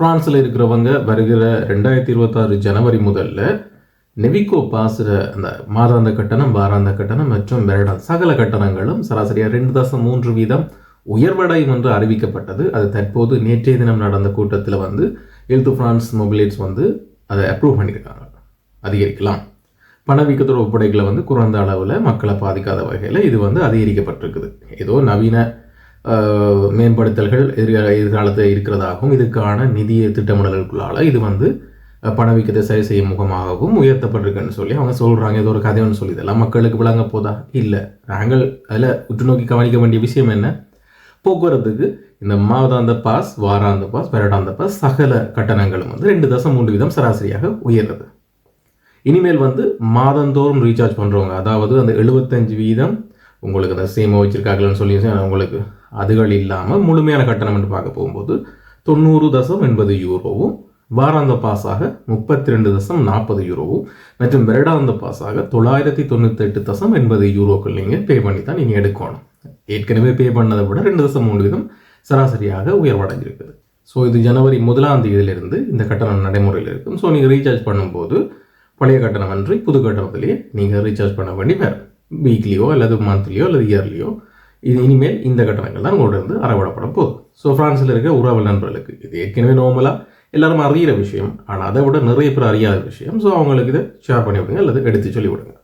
பிரான்ஸில் இருக்கிறவங்க வருகிற ரெண்டாயிரத்தி இருபத்தாறு ஜனவரி முதல்ல நெவிகோ பாசுகிற அந்த மாதாந்த கட்டணம் வாராந்த கட்டணம் மற்றும் வருடம் சகல கட்டணங்களும் சராசரியாக ரெண்டு தசம் மூன்று வீதம் உயர்வடையும் என்று அறிவிக்கப்பட்டது. அது தற்போது நேற்றைய தினம் நடந்த கூட்டத்தில் வந்து எழுத்து பிரான்ஸ் மொபிலேட்ஸ் வந்து அதை அப்ரூவ் பண்ணியிருக்காங்க. அதிகரிக்கலாம். பணவீக்கத்தோட ஒப்படைகளை வந்து குறைந்த அளவில் மக்களை பாதிக்காத வகையில் இது வந்து அதிகரிக்கப்பட்டிருக்குது. ஏதோ நவீன மேம்படுத்தல்கள் எதிர்கால எதிர்காலத்தில் இருக்கிறதாகவும் இதுக்கான நிதிய திட்டமிடல்களுக்குள்ளால் இது வந்து பணவீக்கத்தை சரி செய்யும் முகமாகவும் உயர்த்தப்பட்டிருக்குன்னு சொல்லி அவங்க சொல்கிறாங்க ஏதோ ஒரு கதைன்னு சொல்லி இதெல்லாம் மக்களுக்கு விளங்க போதா? இல்லை. நாங்கள் அதில் உற்று நோக்கி கவனிக்க வேண்டிய விஷயம் என்ன? போக்குவரத்துக்கு இந்த மாதாந்த பாஸ் வாராந்த பாஸ் வருடாந்த பாஸ் சகல கட்டணங்களும் வந்து ரெண்டு தசம் மூன்று வீதம் சராசரியாக உயர்றது. இனிமேல் வந்து மாதந்தோறும் ரீசார்ஜ் பண்ணுறவங்க அதாவது அந்த எழுபத்தஞ்சு வீதம் உங்களுக்கு அந்த சேமோ வச்சிருக்காங்கன்னு சொல்லி உங்களுக்கு அதுகள் இல்லாமல் முழுமையான கட்டணம் என்று பார்க்க போகும்போது தொண்ணூறு தசம் எண்பது யூரோவும் வாராந்த பாஸாக முப்பத்தி ரெண்டு தசம் நாற்பது யூரோவும் மற்றும் வருடாந்த பாஸாக தொள்ளாயிரத்தி தொண்ணூத்தெட்டு தசம் எண்பது யூரோக்கள் நீங்கள் பே பண்ணி தான் நீங்கள் எடுக்கணும். ஏற்கனவே பே பண்ணதை விட ரெண்டு தசம் மூணு வீதம் சராசரியாக உயர்வடைஞ்சிருக்குது. ஸோ இது ஜனவரி முதலாம் தேதியிலிருந்து இந்த கட்டணம் நடைமுறையில் இருக்கும். ஸோ நீங்கள் ரீசார்ஜ் பண்ணும்போது பழைய கட்டணம் அன்றி புது கட்டணத்திலேயே நீங்கள் ரீசார்ஜ் பண்ண வேண்டி வரும். வீக்லியோ அல்லது மந்த்லியோ அல்லது இயர்லியோ இது இனிமேல் இந்த கட்டணங்கள் தான் உங்களோட இருந்து அறவிடப்பட போகுது. ஸோ ஃப்ரான்ஸில் இருக்க உறவு நண்பர்களுக்கு இது ஏற்கனவே நார்மலாக எல்லாரும் அறியிற விஷயம். ஆனால் அதை விட நிறைய பேர் அறியாத விஷயம். ஸோ அவங்களுக்கு இதை ஷேர் பண்ணி விடுங்க அல்லது எடுத்து சொல்லி விடுங்க